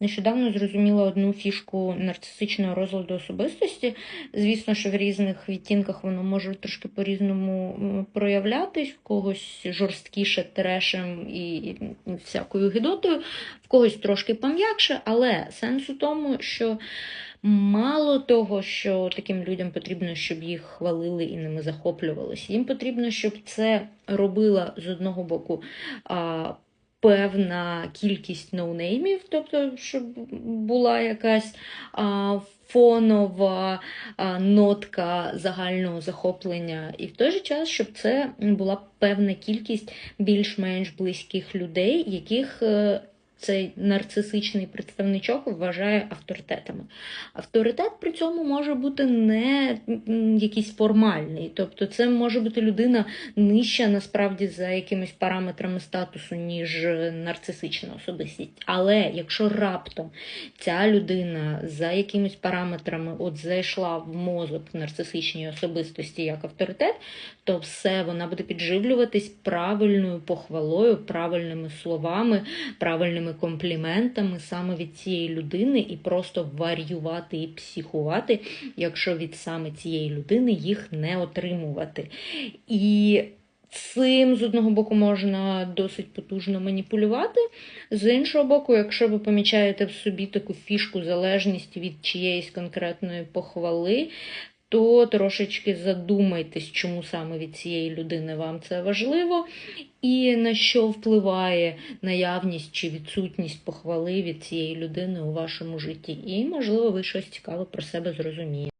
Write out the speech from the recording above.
Нещодавно зрозуміла одну фішку нарцисичного розладу особистості. Звісно, що в різних відтінках воно може трошки по-різному проявлятись, в когось жорсткіше трешем і всякою гидотою, в когось трошки пом'якше, але сенс у тому, що мало того, що таким людям потрібно, щоб їх хвалили і ними захоплювалися, їм потрібно, щоб це робила з одного боку. Певна кількість ноунеймів, тобто, щоб була якась а, фонова а, нотка загального захоплення, і в той же час, щоб це була певна кількість більш-менш близьких людей, яких е, цей нарцисичний представничок вважає авторитетами. Авторитет при цьому може бути не якийсь формальний, тобто це може бути людина нижча насправді за якимись параметрами статусу, ніж нарцисична особистість. Але якщо раптом ця людина за якимись параметрами от зайшла в мозок нарцисичній особистості як авторитет, то все вона буде підживлюватись правильною похвалою, правильними словами, правильними компліментами саме від цієї людини, і просто варювати і психувати, якщо від саме цієї людини їх не отримувати. І Цим з одного боку можна досить потужно маніпулювати. З іншого боку, якщо ви помічаєте в собі таку фішку залежність від чиєїсь конкретної похвали, то трошечки задумайтесь, чому саме від цієї людини вам це важливо, і на що впливає наявність чи відсутність похвали від цієї людини у вашому житті. І, можливо, ви щось цікаве про себе зрозумієте.